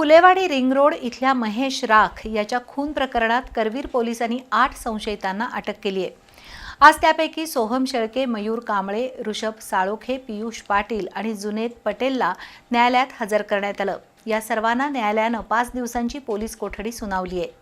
Phulewadi ring road इथल्या महेश राख याच्या खून प्रकरणात करवीर पोलिसांनी आठ संशयितांना अटक केली आहे. आज त्यापैकी सोहम शेळके मयूर कांबळे ऋषभ साळोखे पियुष पाटील आणि जुनेद पटेलला न्यायालयात हजर करण्यात आलं. या सर्वांना न्यायालयानं पाच दिवसांची पोलीस कोठडी सुनावली आहे.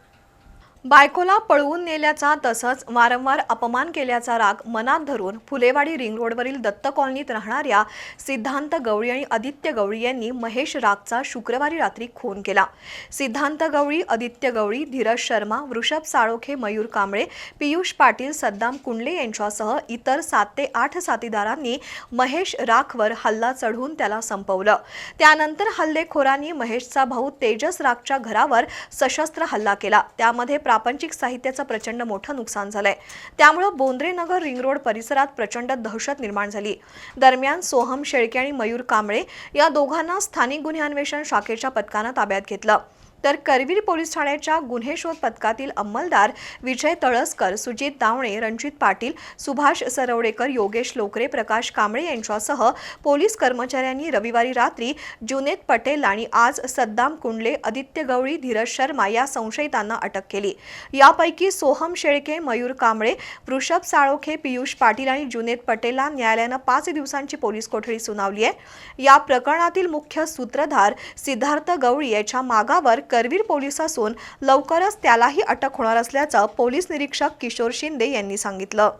बायकोला पळवून नेल्याचा तसंच वारंवार अपमान केल्याचा राग मनात धरून फुलेवाडी रिंग रोडवरील दत्त कॉलनीत राहणाऱ्या सिद्धांत गवळी आणि आदित्य गवळी यांनी महेश रागचा शुक्रवारी रात्री खून केला. सिद्धांत गवळी आदित्य गवळी धीरज शर्मा वृषभ साळोखे मयूर कांबळे पियुष पाटील सद्दाम कुंडले यांच्यासह इतर सात ते आठ साथीदारांनी महेश राखवर हल्ला चढवून त्याला संपवलं. त्यानंतर हल्लेखोरांनी महेशचा भाऊ तेजस रागच्या घरावर सशस्त्र हल्ला केला. त्यामध्ये प्रापंचिक साहित्याचं प्रचंड मोठं नुकसान झालंय. त्यामुळं बोंद्रे नगर रिंग रोड परिसरात प्रचंड दहशत निर्माण झाली. दरम्यान सोहम शेळके आणि मयूर कांबळे या दोघांना स्थानिक गुन्हे अन्वेषण शाखेच्या पथकानं ताब्यात घेतलं. तर करवीर पोलीस ठाण्याच्या गुन्हे शोध पथकातील अंमलदार विजय तळसकर सुजित दावणे रणजित पाटील सुभाष सरवडेकर योगेश लोकरे प्रकाश कांबळे यांच्यासह पोलीस कर्मचाऱ्यांनी रविवारी रात्री जुनेद पटेल आणि आज सद्दाम कुंडले आदित्य गवळी धीरज शर्मा या संशयितांना अटक केली. यापैकी सोहम शेळके मयूर कांबळे वृषभ साळोखे पियुष पाटील आणि जुनेद पटेलला न्यायालयानं पाच दिवसांची पोलीस कोठडी सुनावली आहे. या प्रकरणातील मुख्य सूत्रधार सिद्धार्थ गवळी याच्या मागावर करवीर पोलीस असून लवकरच त्यालाही अटक होणार असल्याचं पोलीस निरीक्षक किशोर शिंदे यांनी सांगितलं.